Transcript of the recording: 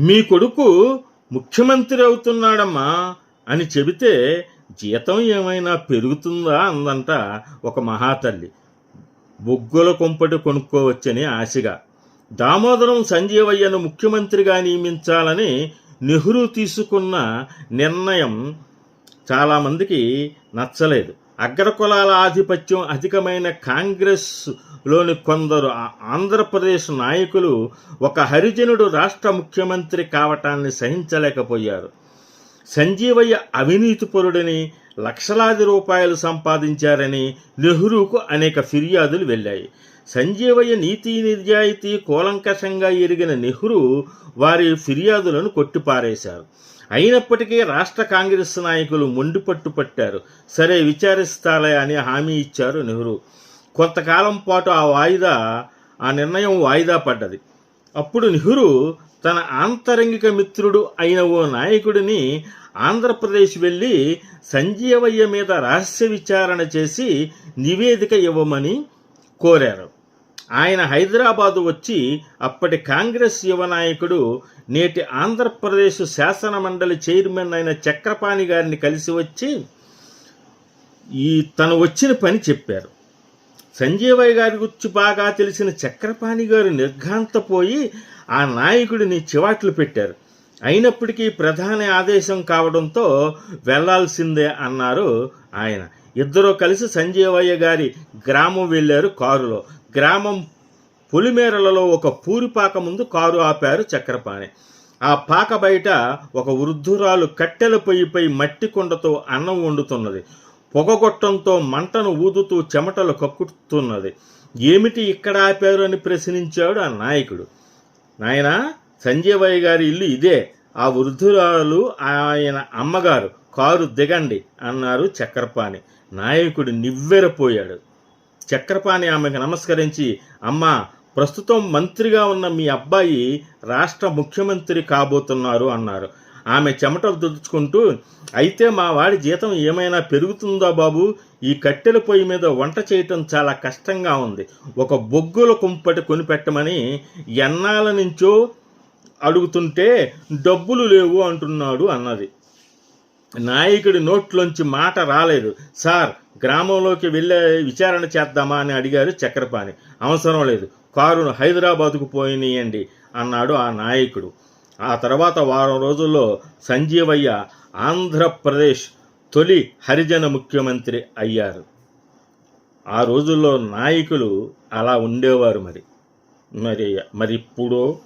మీ కొడుకు ముఖ్యమంత్రి అవుతున్నాడమ్మా అని చెబితే జీతం ఏమైనా పెరుగుతుందా అందంట ఒక మహాతల్లి. బొగ్గుల కొంపటి కొనుక్కోవచ్చని ఆశగా. దామోదరం సంజీవయ్యను ముఖ్యమంత్రిగా నియమించాలని నెహ్రూ తీసుకున్న నిర్ణయం చాలామందికి నచ్చలేదు. అగ్రకులాల ఆధిపత్యం అధికమైన కాంగ్రెస్లోని కొందరు ఆంధ్రప్రదేశ్ నాయకులు ఒక హరిజనుడు రాష్ట్ర ముఖ్యమంత్రి కావటాన్ని సహించలేకపోయారు. సంజీవయ్య అవినీతిపరుడని లక్షలాది రూపాయలు సంపాదించారని నెహ్రూకు అనేక ఫిర్యాదులు వెళ్ళాయి. సంజీవయ్య నీతి నిజాయితీ కూలంకషంగా ఎరిగిన నెహ్రూ వారి ఫిర్యాదులను కొట్టిపారేశారు. అయినప్పటికీ రాష్ట్ర కాంగ్రెస్ నాయకులు మొండిపట్టు పట్టారు. సరే విచారిస్తాలే అని హామీ ఇచ్చారు నెహ్రూ. కొంతకాలం పాటు ఆ వాయిదా ఆ నిర్ణయం వాయిదా పడ్డది. అప్పుడు నెహ్రూ తన ఆంతరంగిక మిత్రుడు అయిన ఓ నాయకుడిని ఆంధ్రప్రదేశ్ వెళ్ళి సంజీవయ్య మీద రహస్య విచారణ చేసి నివేదిక ఇవ్వమని కోరారు. ఆయన హైదరాబాదు వచ్చి అప్పటి కాంగ్రెస్ యువ నాయకుడు నేటి ఆంధ్రప్రదేశ్ శాసన మండలి చైర్మన్ అయిన చక్రపాణి గారిని కలిసి వచ్చి ఈ తను వచ్చిన పని చెప్పారు. సంజీవయ్య గారి గుర్చి బాగా తెలిసిన చక్రపాణి గారు నిర్ఘాంతపోయి ఆ నాయకుడిని చివాట్లు పెట్టారు. అయినప్పటికీ ప్రధాని ఆదేశం కావడంతో వెళ్ళాల్సిందే అన్నారు ఆయన. ఇద్దరూ కలిసి సంజీవయ్య గారి గ్రామం వెళ్ళారు కారులో. గ్రామం పొలిమేరలలో ఒక పూరిపాక ముందు కారు ఆపారు చక్రపాణి. ఆ పాక బయట ఒక వృద్ధురాలు కట్టెల పొయ్యిపై మట్టి కుండతో అన్నం వండుతున్నది. పొగగొట్టంతో మంటను ఊదుతూ చెమటలు కక్కుతున్నది. ఏమిటి ఇక్కడ ఆపారు అని ప్రశ్నించాడు ఆ నాయకుడు. నాయనా సంజీవయ్య గారి ఇల్లు ఇదే. ఆ వృద్ధురాలు ఆయన అమ్మగారు కారు దిగండి అన్నారు చక్రపాణి. నాయకుడు నివ్వెరపోయాడు. చక్రపాణి ఆమెకు నమస్కరించి అమ్మా ప్రస్తుతం మంత్రిగా ఉన్న మీ అబ్బాయి రాష్ట్ర ముఖ్యమంత్రి కాబోతున్నారు అన్నారు. ఆమె చెమట దుడుచుకుంటూ అయితే మా వాడి జీతం ఏమైనా పెరుగుతుందా బాబు? ఈ కట్టెల పొయ్యి మీద వంట చేయటం చాలా కష్టంగా ఉంది. ఒక బొగ్గుల కుంపటి కొనిపెట్టమని ఎన్నాల నుంచో అడుగుతుంటే డబ్బులు లేవు అంటున్నాడు అన్నది. నాయకుడి నోట్లోంచి మాట రాలేదు. సార్ గ్రామంలోకి వెళ్ళే విచారణ చేద్దామా? అని అడిగారు చక్రపాణి. అవసరం లేదు. కారును హైదరాబాదుకు పోయినీయండి అన్నాడు ఆ నాయకుడు. ఆ తర్వాత వారం రోజుల్లో సంజీవయ్య ఆంధ్రప్రదేశ్ తొలి హరిజన ముఖ్యమంత్రి అయ్యారు. ఆ రోజుల్లో నాయకులు అలా ఉండేవారు మరి. మరి మరి ఇప్పుడు